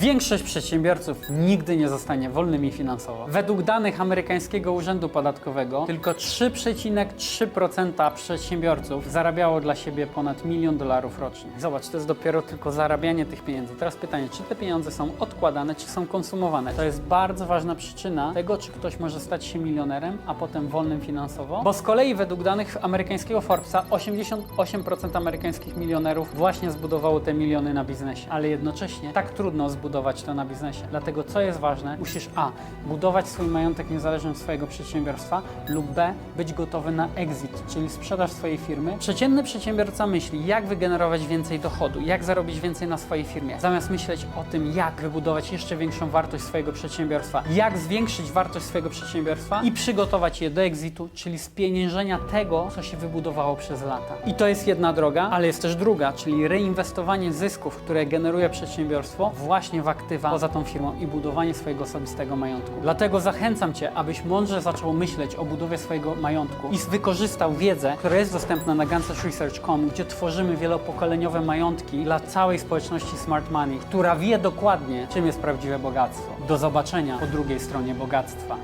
Większość przedsiębiorców nigdy nie zostanie wolnymi finansowo. Według danych amerykańskiego Urzędu Podatkowego tylko 3,3% przedsiębiorców zarabiało dla siebie ponad milion dolarów rocznie. Zobacz, to jest dopiero tylko zarabianie tych pieniędzy. Teraz pytanie, czy te pieniądze są odkładane, czy są konsumowane? To jest bardzo ważna przyczyna tego, czy ktoś może stać się milionerem, a potem wolnym finansowo. Bo z kolei według danych amerykańskiego Forbesa 88% amerykańskich milionerów właśnie zbudowało te miliony na biznesie. Ale jednocześnie tak trudno zbudować to na biznesie. Dlatego co jest ważne? Musisz A. Budować swój majątek niezależny od swojego przedsiębiorstwa lub B. Być gotowy na exit, czyli sprzedaż swojej firmy. Przeciętny przedsiębiorca myśli, jak wygenerować więcej dochodu, jak zarobić więcej na swojej firmie, zamiast myśleć o tym, jak wybudować jeszcze większą wartość swojego przedsiębiorstwa, jak zwiększyć wartość swojego przedsiębiorstwa i przygotować je do exitu, czyli spieniężenia tego, co się wybudowało przez lata. I to jest jedna droga, ale jest też druga, czyli reinwestowanie zysków, które generuje przedsiębiorstwo właśnie w aktywa poza tą firmą i budowanie swojego osobistego majątku. Dlatego zachęcam Cię, abyś mądrze zaczął myśleć o budowie swojego majątku i wykorzystał wiedzę, która jest dostępna na GansasResearch.com, gdzie tworzymy wielopokoleniowe majątki dla całej społeczności Smart Money, która wie dokładnie, czym jest prawdziwe bogactwo. Do zobaczenia po drugiej stronie bogactwa.